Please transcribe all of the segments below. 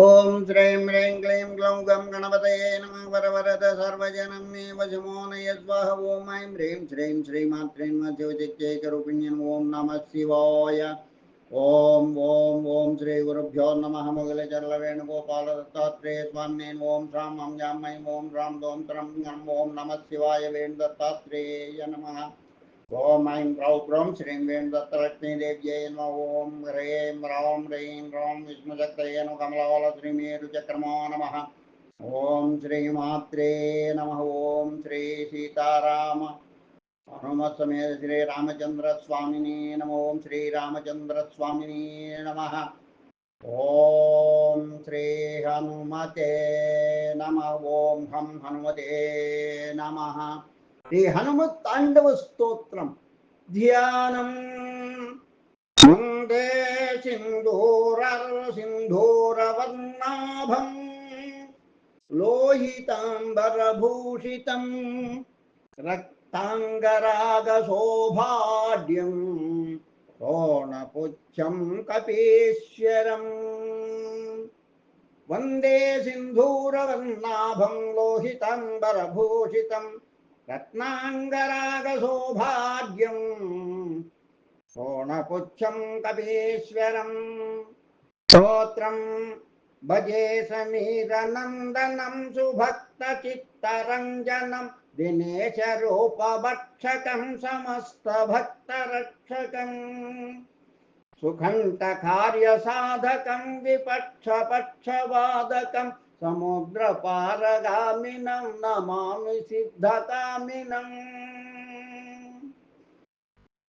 ॐ श्रीं ह्रीं क्लीं ग्लौं गं गणपतये नमः वरवरद सर्वजनं मे वशमो ॐ ऐं ह्रीं श्रीं श्रीमात्रें शिवचित्यैकरूपिण्यम् ॐ नमः शिवाय। ॐ ॐ ॐ श्रीगुरुभ्यो नमः मुगलचरलवेणुगोपालदत्तात्रेय स्वामिनेन ॐ श्रां हं जामयं ॐ रां दों त्रं ॐ नमः शिवाय वेणुदत्तात्रेय नमः। ॐ ऐं ह्रौं ह्रौं श्रीं वेणुदत्तलक्ष्मीदेव्यै नमः ॐ ह्रीं ह्रौं ह्रीं ह्रौं विष्णुचक्रये नमः कमलवालश्रीमेरुचक्रमा नमः ॐ श्रीमात्रे नमः, ॐ श्री सीताराम। हनुमत्समेत श्रीरामचन्द्रस्वामिने नमो, ॐ श्रीरामचन्द्रस्वामिने नमः। ॐ श्री हनुमते नमः, ॐ हं हनुमते नमः। శ్రీ హనుమత్ తాండవ స్తోత్రం? ధ్యానం. వందే సింధూర సింధూరవర్ణాభం. లోహితాంబరభూషితం. రక్తాంగరాగశోభాడ్యం. కోణపుచ్చం కపీశ్వరం. వందే సింధూరవర్ణాభం లోహితాంబరభూషితం. रत्नाङ्गरागसौभाग्यम् शोणपुच्छं कपीश्वरम् स्तोत्रम् भजे समीरनन्दनं सुभक्तचित्तरञ्जनं दिनेशरूपभक्षकं समस्तभक्तरक्षकम् सुखण्टकार्यसाधकं विपक्षपक्षवादकं समुद्रपारगामिनं नमामि सिद्धकामिनम्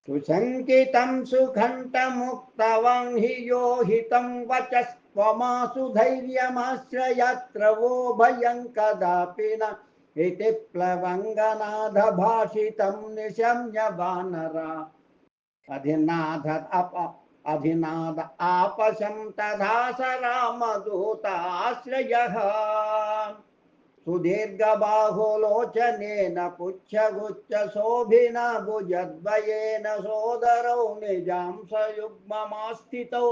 सुशङ्कितं सुघण्टमुक्तवान् हि यो हितं वचस्त्वमासु धैर्यमाश्रयत्र वो भयं कदापि न। इति प्लवङ्गनाथभाषितं निशम्य वानरा। अधिनाथ अप अधिनाद आपशं तथा स रामदूताश्रयः। सुदीर्घबाहुलोचनेन पुच्छगुच्छ भुजद्वयेन सोदरौ निजां सयुग्ममास्थितौ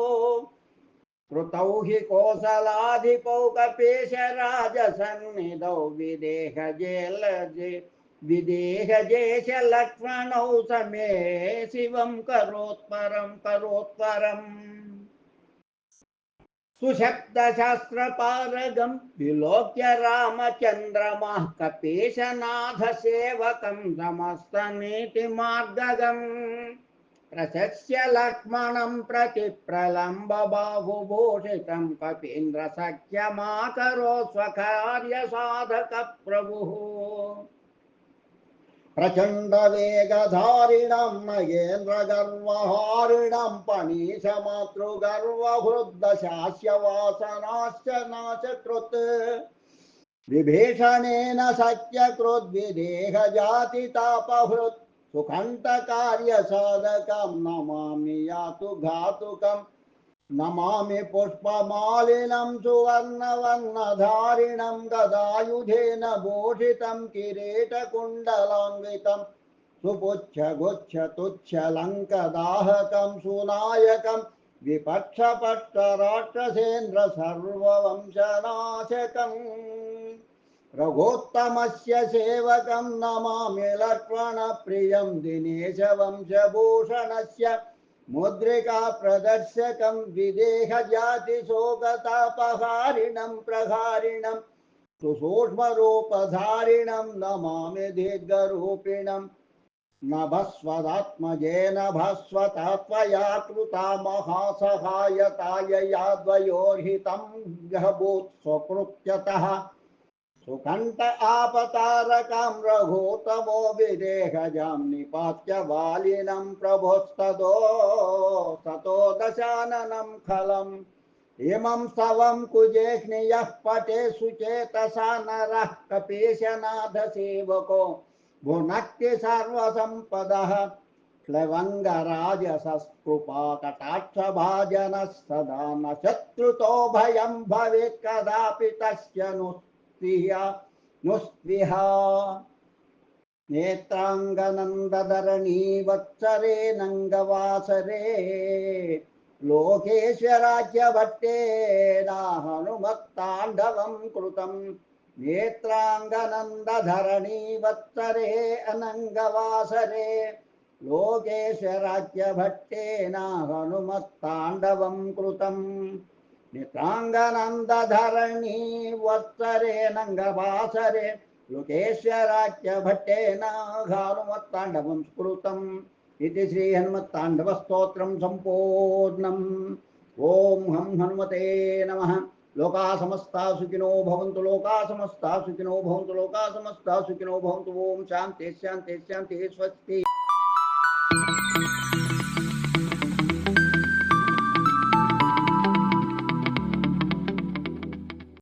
कृतौ हि कोसलाधिपौ कपेशराजसन्निधौ विदेहजेलजे विदेहजेश लक्ष्मणौ समे शिवं करोत्परं करोत्परम्। सुशब्दशास्त्रपारगं विलोक्य रामचन्द्रमः कपीशनाथसेवकं समस्तनीतिमार्गगम्। प्रशस्य लक्ष्मणं प्रति प्रलम्बबाहुभूषितं कपीन्द्रसख्यमाकरो स्वकार्यसाधकप्रभुः प्रचण्डवेगधारिणं महेन्द्रगर्वहारिणं पणीशमातृगर्वहृद्दशास्य वासनाश्च नाशकृत् विभीषणेन सत्यकृद्विदेहजातितापहृत् सुखण्टकार्यसाधकं नमामि यातु घातुकम्। नमामि पुष्पमालिनं सुवर्णवर्णधारिणं गदायुधेन भूषितं किरीटकुण्डलान्वितं सुपुच्छगुच्छतुच्छलङ्कदाहकं सुनायकं विपक्षपक्षराक्षसेन्द्र सर्ववंशनाशकम् रघोत्तमस्य सेवकं नमामि लक्ष्मणप्रियं दिनेशवंशभूषणस्य मुद्रिका प्रदर्शकं विदेहजातिशोकतापहारिणं प्रहारिणं सुसूक्ष्मरूपधारिणं नमामि दीर्घरूपिणं। नभस्वदात्मजेन भस्वता कृता महासहायताय याद्वयोर्हितं गहभूत् स्वकृत्यतः सुकण्ठ आपतारकं रघुतमो विदेहजां निपात्य वालिनं प्रभोस्ततो ततो दशाननं खलम् इमं स्तवं कुजेष्णियः पटे सुचेतसा नरः कपीशनाथसेवको। भुनक्ति सर्वसम्पदः क्लवङ्गराजसस्कृपा कटाक्षभाजनः सदा न शत्रुतो भयं भवेत् कदापि तस्य नु। स्पृहा नुस्पृहा नेत्राङ्गनन्दधरणी वत्सरे नङ्गवासरे लोकेश्वराज्यभट्टेन हनुमत्ताण्डवं कृतं नेत्राङ्गनन्दधरणी वत्सरे अनङ्गवासरे लोकेश्वराज्यभट्टेन हनुमत्ताण्डवं कृतं नेत्राङ्गनन्दधरणी वत्सरे नङ्गवासरे लोकेश्वराज्यभट्टेन हनुमत्ताण्डवं स्मृतम् इति श्रीहनुमत्ताण्डवस्तोत्रं सम्पूर्णम् ॐ हं हनुमते नमः। लोका समस्ता सुखिनो भवन्तु लोका समस्ता सुखिनो भवन्तु लोका समस्ता सुखिनो भवन्तु। ॐ शान्ति शान्ति, शान्तिः, स्वस्ति।